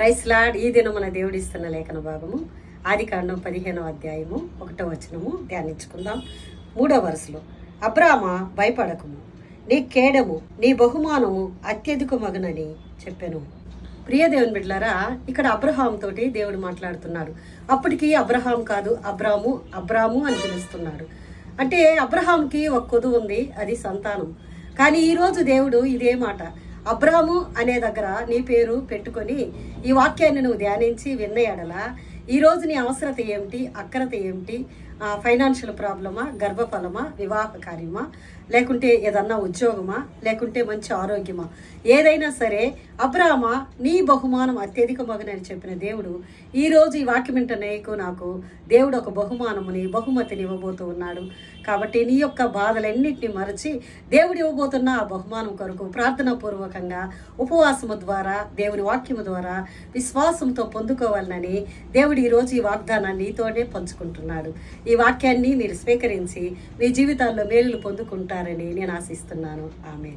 Price lord ఈ దినం మన దేవుడిస్తున్న లేఖన భాగము ఆది కాండం పదిహేనవ అధ్యాయము ఒకటో వచనము ధ్యానించుకుందాం. మూడో వరుసలో అబ్రామ భయపడకము. నీ కేడము నీ బహుమానము అత్యధిక మగనని చెప్పాను. ప్రియ దేవుని బిడ్డలారా ఇక్కడ అబ్రహాం తోటి దేవుడు మాట్లాడుతున్నాడు. అప్పటికి అబ్రహాం కాదు అబ్రాము అబ్రాము అని పిలుస్తున్నాడు. అంటే అబ్రహాంకి ఒక కొదువు ఉంది అది సంతానం. కానీ ఈరోజు దేవుడు ఇదే మాట అబ్రాము అనే దగ్గర నీ పేరు పెట్టుకొని ఈ వాక్యాన్ని నువ్వు ధ్యానించి విన్న ఎడల ఈరోజు నీ అవసరత ఏమిటి? అక్కరత ఏమిటి? ఫైనాన్షియల్ ప్రాబ్లమా గర్భఫలమా వివాహ కార్యమా లేకుంటే ఏదన్నా ఉద్యోగమా లేకుంటే మంచి ఆరోగ్యమా? ఏదైనా సరే అబ్రామ నీ బహుమానం అత్యధిక మగనని చెప్పిన దేవుడు ఈరోజు ఈ వాక్యం వింట నీకు నాకు దేవుడు ఒక బహుమానముని బహుమతిని ఇవ్వబోతూ ఉన్నాడు. కాబట్టి నీ యొక్క బాధలన్నింటినీ మరచి దేవుడు ఇవ్వబోతున్న ఆ బహుమానం కొరకు ప్రార్థనా పూర్వకంగా ఉపవాసము ద్వారా దేవుని వాక్యము ద్వారా విశ్వాసంతో పొందుకోవాలని దేవుడు ఈరోజు ఈ వాగ్దానాన్ని నీతోనే పంచుకుంటున్నాడు. ఈ వాక్యాన్ని మీరు స్వీకరించి మీ జీవితాల్లో మేలులు పొందుకుంటారని నేను ఆశిస్తున్నాను. ఆమె